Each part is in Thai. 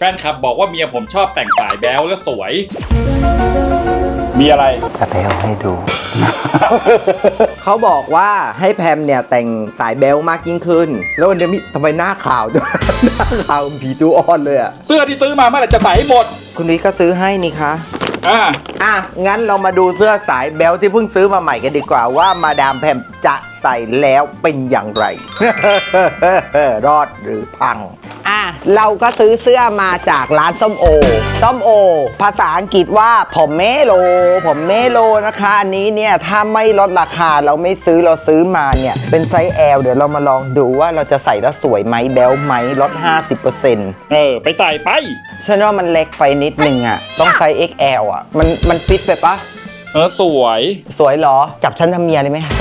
แฟนคลับบอกว่าเมียผมชอบแต่งสายแบ๊วและสวย มีอะไร จะไปเอาให้ดู เขาบอกว่าให้แพมเนี่ยแต่งสายเบลมากยิ่งขึ้น แล้ววันนี้มีทำไมหน้าขาวด้วย หน้าขาวเหมือนผีตูอ่อนเลยอะ เสื้อที่ซื้อมาเมื่อไหร่จะใส่ให้หมด คุณวิทย์ก็ซื้อให้นี่คะ อ่า อะ งั้นเรามาดูเสื้อสายเบลที่เพิ่งซื้อมาใหม่กันดีกว่าว่ามาดามแพมจะใส่แล้วเป็นอย่างไร รอดหรือพังอะ เราก็ซื้อเสื้อมาจากร้านส้มโอ ส้มโอ ภาษาอังกฤษว่าผมเมโล ผมเมโลนะคะ อันนี้เนี่ย ถ้าไม่ลดราคาเราไม่ซื้อเราซื้อมาเนี่ย เป็นไซส์ L เดี๋ยวเรามาลองดูว่าเราจะใส่แล้วสวยไหมแบลไหมลด 50%เออ ไปใส่ไปฉันว่ามันเล็กไปนิดนึงอะต้องไซส์ XL อะมันมันฟิตไปปะ เออสวย สวยเหรอ จับฉันทำเมียเลยไหมคะ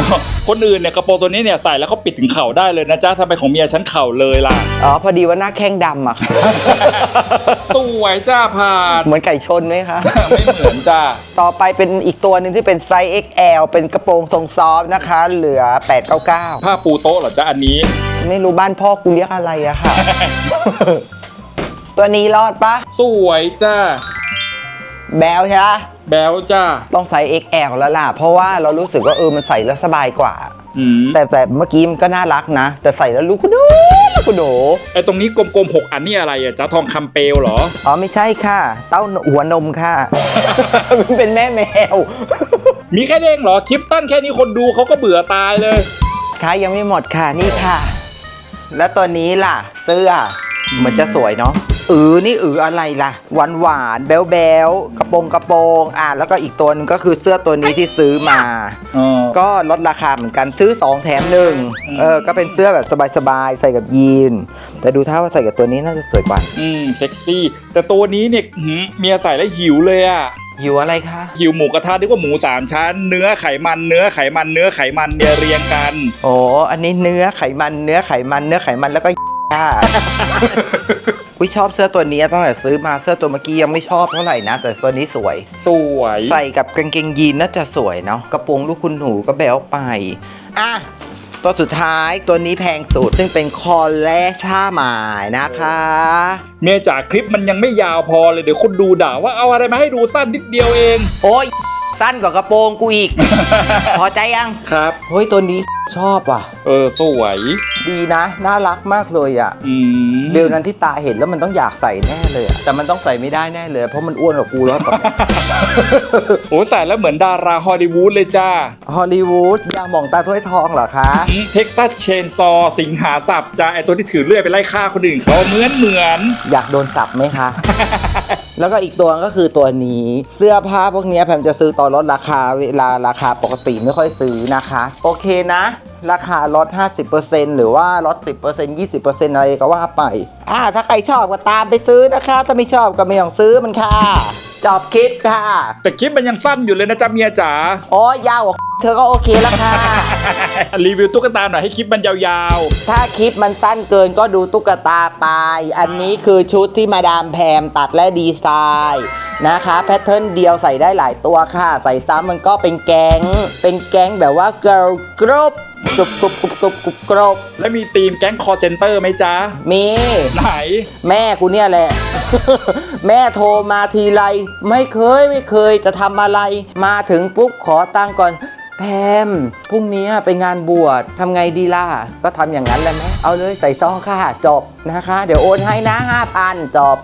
คนอื่นเนี่ยกระโปรงตัวนี้เนี่ยใส่แล้วเขาปิดถึงเข่าได้เลยนะจ๊ะทำไมของเมียฉันเข่าเลยล่ะ อ๋อ พอดีว่าหน้าแข้งดำอะค่ะ สวยจ้าผ่านเหมือนไก่ชนไหมคะ ไม่เหมือนจ้า ต่อไปเป็นอีกตัวหนึ่งที่เป็นไซส์ XL เป็นกระโปรงทรงซอฟต์นะคะ เหลือ 899 ผ้าปูโต๊ะเหรอจ๊ะอันนี้ ไม่รู้บ้านพ่อกูเรียกอะไรอะค่ะ ตัวนี้รอดปะสวยจ้า แบลใช่ปะแบ๊วจ้าต้องไซส์ XL แล้วล่ะ เพราะว่าเรารู้สึกว่าเออมันใส่แล้วสบายกว่า อืมแต่แต่เมื่อกี้มันก็น่ารักนะ แต่ใส่แล้วลูกคุณโดลูกคุณโดไอตรงนี้กลมๆหกอันนี่อะไรอะจ๊ะทองคำเปลวเหรอ อ๋อไม่ใช่ค่ะ เต้าหัวนมค่ะ มันเป็นแม่แมว มีแค่นี้เองเหรอ คลิปสั้นแค่นี้คนดูเขาก็เบื่อตายเลย ค่ะยังไม่หมดค่ะนี่ค่ะ แล้วตัวนี้ล่ะ เสื้อเหมือนจะสวยเนาะ อือนี่อืออะไรล่ะหวานหวานๆแบลแบลกระโปรงกระโปรงอะแล้วก็อีกตัวหนึงก็คือเสื้อตัวนี้ที่ซื้อมาอ๋อก็ลดราคาเหมือนกันซื้อ 2 แถมหนึ่งอืมเออก็เป็นเสื้อแบบสบายๆใส่กับยีน แต่ดูท่าว่าใส่กับตัวนี้น่าจะสวยกว่า อืมเซ็กซี่ แต่ตัวนี้เนี่ยหืมเมียใส่แล้วหิวเลยอะหิวอะไรคะหิวหมูกระทะดีกว่าหมูสามชั้น เนื้อไขมันเนื้อไขมันเนื้อไขมันเนี่ยเรียงกันโอ้อันนี้เนื้อไขมันเนื้อไขมันเนื้อไขมันแล้วก็ค่ะ อุ้ยชอบเสื้อตัวนี้ตั้งแต่ซื้อมาเสื้อตัวเมื่อกี้ยังไม่ชอบเท่าไหร่นะ แต่ตัวนี้สวย สวยใส่กับกางเกงยีนน่าจะสวยเนาะกระโปรงลูกคุณหนูก็แบวไปอะตัวสุดท้ายตัวนี้แพงสุดซึ่งเป็นคอลเลชาหมายนะคะ เมียจากคลิปมันยังไม่ยาวพอเลยเดี๋ยวคนดูด่าว่าเอาอะไรมาให้ดูสั้นนิดเดียวเอง โอ้ยสั้นกว่ากระโปรงกูอีก พอใจยังครับ เฮ้ยตัวนี้ชอบว่ะ เออ สวย ดีนะ น่ารักมากเลยอะอืมเบลนั้นที่ตาเห็นแล้วมันต้องอยากใส่แน่เลยอะแต่มันต้องใส่ไม่ได้แน่เลย เพราะมันอ้วนกว่ากูแล้วตอนนี้โอ้ใส่แล้วเหมือนดาราฮอลลีวูดเลยจ้าฮอลลีวูดยาหมองตาถ้วยทองเหรอคะเท็กซัสเชนซอสิงหาสับจ้าไอตัวที่ถือเลื่อยไปไล่ฆ่าคนอื่นเขาเหมือนเหมือน อยากโดนสับไหมคะ แล้วก็อีกตัวก็คือตัวนี้ เสื้อผ้าพวกเนี้ยแผมจะซื้อตอนลดราคาเวลาราคาปกติไม่ค่อยซื้อนะคะ โอเคนะราคาลด 50%หรือว่าลด 10% 20%อะไรก็ว่าไป อ่า ถ้าใครชอบก็ตามไปซื้อนะคะ ถ้าไม่ชอบก็ไม่ต้องซื้อมันค่ะ จบคลิปค่ะ แต่คลิปมันยังสั้นอยู่เลยนะจ๊ะเมียจ๋า โอ้ยยาวกว่าเธอก็โอเคแล้วค่ะ รีวิวตุ๊กตาหน่อยให้คลิปมันยาวถ้าคลิปมันสั้นเกินก็ดูตุ๊กตาไป อันนี้คือชุดที่มาดามแพมตัดและดีไซน์ นะคะ แพทเทิร์นเดียวใส่ได้หลายตัวค่ะ ใส่ซ้ำมันก็เป็นแก๊ง เป็นแก๊งแบบว่า girl group กรุบกรุบกรุบกรุบกรุบกรุบๆแล้วมีทีมแก๊งคอร์เซนเตอร์ไหมจ๊ะ มี ไหน แม่กูเนี่ยแหละ แม่โทรมาทีไร ไม่เคยไม่เคยจะทำอะไร มาถึงปุ๊บขอตังค์ก่อน แพมพรุ่งนี้ไปงานบวชทำไงดีล่ะ ก็ทำอย่างนั้นแหละแม่เอาเลยใส่ซองค่ะจบนะคะ เดี๋ยวโอนให้นะ5,000จบ